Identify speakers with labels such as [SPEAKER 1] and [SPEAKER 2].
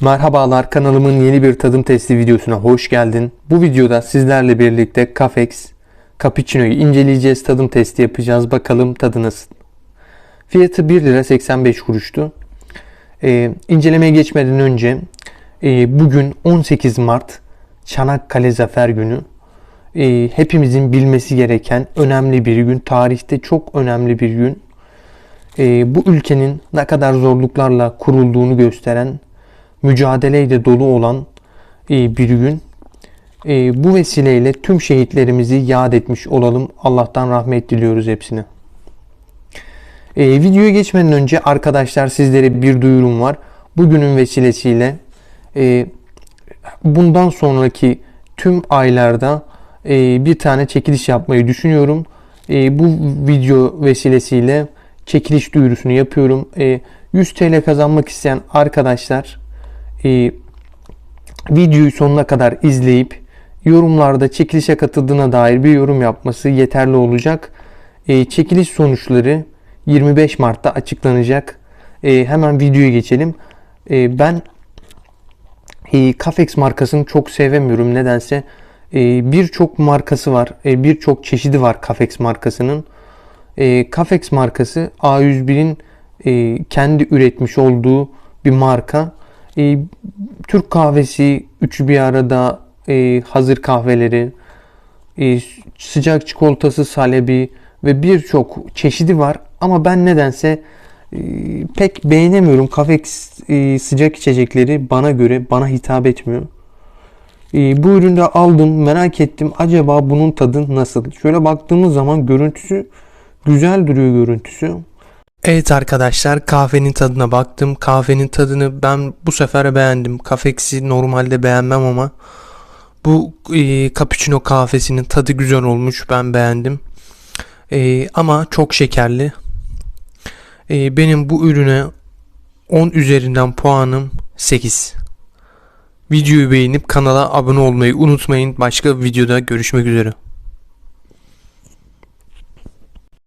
[SPEAKER 1] Merhabalar kanalımın yeni bir tadım testi videosuna hoş geldin. Bu videoda sizlerle birlikte Cafex Cappuccino'yu inceleyeceğiz. Tadım testi yapacağız. Bakalım tadı nasıl. Fiyatı 1 lira 85 kuruştu. Ee, incelemeye geçmeden önce e, bugün 18 Mart Çanakkale Zafer Günü. Ee, hepimizin bilmesi gereken önemli bir gün. Tarihte çok önemli bir gün. Ee, bu ülkenin ne kadar zorluklarla kurulduğunu gösteren mücadeleyle dolu olan e, bir gün. E, bu vesileyle tüm şehitlerimizi yad etmiş olalım. Allah'tan rahmet diliyoruz hepsine. E, videoya geçmeden önce arkadaşlar sizlere bir duyurum var. Bugünün vesilesiyle bundan sonraki tüm aylarda bir tane çekiliş yapmayı düşünüyorum. Bu video vesilesiyle çekiliş duyurusunu yapıyorum. E, 100 TL kazanmak isteyen arkadaşlar e, videoyu sonuna kadar izleyip yorumlarda çekilişe katıldığına dair bir yorum yapması yeterli olacak. E, çekiliş sonuçları 25 Mart'ta açıklanacak. E, hemen videoya geçelim. E, ben e, Cafex markasını çok sevemiyorum. Nedense e, birçok markası var. E, birçok çeşidi var Cafex markasının. E, Cafex markası A101'in e, kendi üretmiş olduğu bir marka. E, Türk kahvesi, üçü bir arada e, hazır kahveleri, e, sıcak çikolatası, salebi ve birçok çeşidi var. Ama ben nedense e, pek beğenemiyorum. Cafex e, sıcak içecekleri bana göre bana hitap etmiyor. E, bu ürünü de aldım, merak ettim. Acaba bunun tadı nasıl? Şöyle baktığımız zaman görüntüsü güzel duruyor görüntüsü. Evet arkadaşlar kahvenin tadına baktım. Kahvenin tadını ben bu sefer beğendim. Kafeksi normalde beğenmem ama bu e, cappuccino kahvesinin tadı güzel olmuş. Ben beğendim. E, ama çok şekerli. E, benim bu ürüne 10 üzerinden puanım 8. Videoyu beğenip kanala abone olmayı unutmayın. Başka videoda görüşmek üzere.